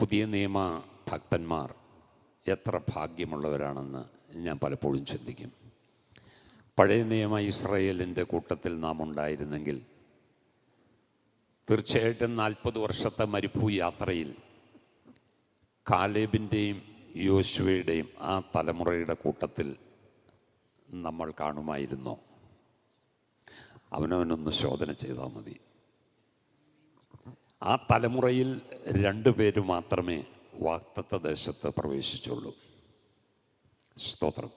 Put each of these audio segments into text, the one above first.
പുതിയ നിയമ ഭക്തന്മാർ എത്ര ഭാഗ്യമുള്ളവരാണെന്ന് ഞാൻ പലപ്പോഴും ചിന്തിക്കും. പഴയ നിയമ ഇസ്രയേലിന്റെ കൂട്ടത്തിൽ നാം ഉണ്ടായിരുന്നെങ്കിൽ തീർച്ചയായിട്ടും നാൽപ്പത് വർഷത്തെ മരുഭൂ യാത്രയിൽ കാലേബിന്റെയും യോശുവയുടെയും ആ തലമുറയുടെ കൂട്ടത്തിൽ നമ്മൾ കാണുമായിരുന്നോ. അവനവനൊന്ന് ശോധന ചെയ്താൽ മതി. ആ തലമുറയിൽ രണ്ടു പേര് മാത്രമേ വാക്തത്വ ദേശത്ത് പ്രവേശിച്ചുള്ളൂ. സ്തോത്രം.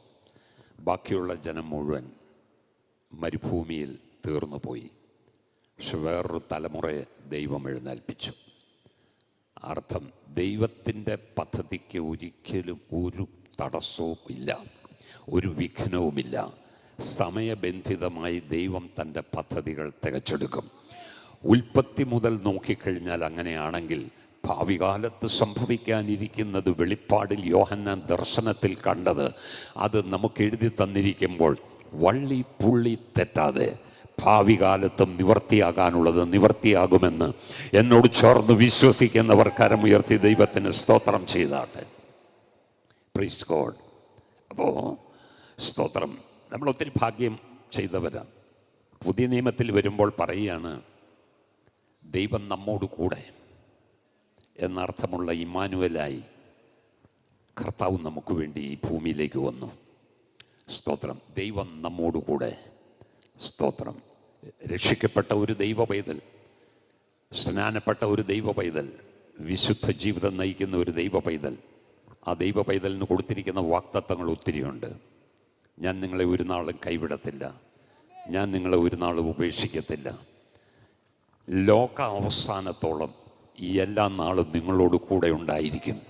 ബാക്കിയുള്ള ജനം മുഴുവൻ മരുഭൂമിയിൽ തീർന്നു പോയി. പക്ഷെ വേറൊരു തലമുറയെ ദൈവം എഴുന്നേൽപ്പിച്ചു. അർത്ഥം ദൈവത്തിന്റെ പദ്ധതിക്ക് ഒരിക്കലും ഒരു തടസ്സവും ഇല്ല ഒരു വിഘ്നവുമില്ല. സമയബന്ധിതമായി ദൈവം തന്റെ പദ്ധതികൾ തികച്ചെടുക്കും. ഉൽപ്പത്തി മുതൽ നോക്കിക്കഴിഞ്ഞാൽ അങ്ങനെയാണെങ്കിൽ ഭാവി കാലത്ത് സംഭവിക്കാനിരിക്കുന്നത് വെളിപ്പാടിൽ യോഹന്നാൻ ദർശനത്തിൽ കണ്ടത് അത് നമുക്ക് എഴുതി തന്നിരിക്കുമ്പോൾ വള്ളി പുള്ളി തെറ്റാതെ ഭാവി കാലത്തും നിവർത്തിയാകാനുള്ളത് നിവർത്തിയാകുമെന്ന് എന്നോട് ചേർന്ന് വിശ്വസിക്കുന്നവർ കരമുയർത്തി ദൈവത്തിന് സ്തോത്രം ചെയ്താട്ടെ. പ്രീസ് ഗോഡ് അപ്പോൾ സ്തോത്രം. നമ്മൾ ഒത്തിരി ഭാഗ്യം ചെയ്തവരാണ്. പുതിയ നിയമത്തിൽ വരുമ്പോൾ പറയുകയാണ് ദൈവം നമ്മോട് കൂടെ എന്നർത്ഥമുള്ള ഇമാനുവലായി കർത്താവ് നമുക്ക് വേണ്ടി ഈ ഭൂമിയിലേക്ക് വന്നു. സ്തോത്രം. ദൈവം നമ്മോട് കൂടെ. സ്തോത്രം. രക്ഷിക്കപ്പെട്ട ഒരു ദൈവ പൈതൽ സ്നാനപ്പെട്ട ഒരു ദൈവ പൈതൽ വിശുദ്ധ ജീവിതം നയിക്കുന്ന ഒരു ദൈവ പൈതൽ ആ ദൈവ പൈതലിന് കൊടുത്തിരിക്കുന്ന വാക്തത്വങ്ങൾ ഒത്തിരിയുണ്ട്. ഞാൻ നിങ്ങളെ ഒരു നാളും കൈവിടത്തില്ല. ഞാൻ നിങ്ങളെ ഒരു നാളും ഉപേക്ഷിക്കത്തില്ല. ലോക അവസാനത്തോളം ഈ എല്ലാ നാളും നിങ്ങളോട് കൂടെ ഉണ്ടായിരിക്കും.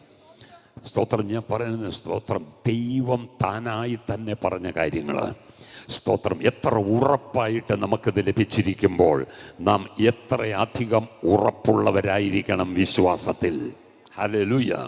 സ്തോത്രം ഞാൻ പറയുന്നത് സ്തോത്രം. ദൈവം താനായി തന്നെ പറഞ്ഞ കാര്യങ്ങൾ സ്തോത്രം എത്ര ഉറപ്പായിട്ട് നമുക്കിത് ലഭിച്ചിരിക്കുമ്പോൾ നാം എത്രയധികം ഉറപ്പുള്ളവരായിരിക്കണം വിശ്വാസത്തിൽ. ഹലലുയ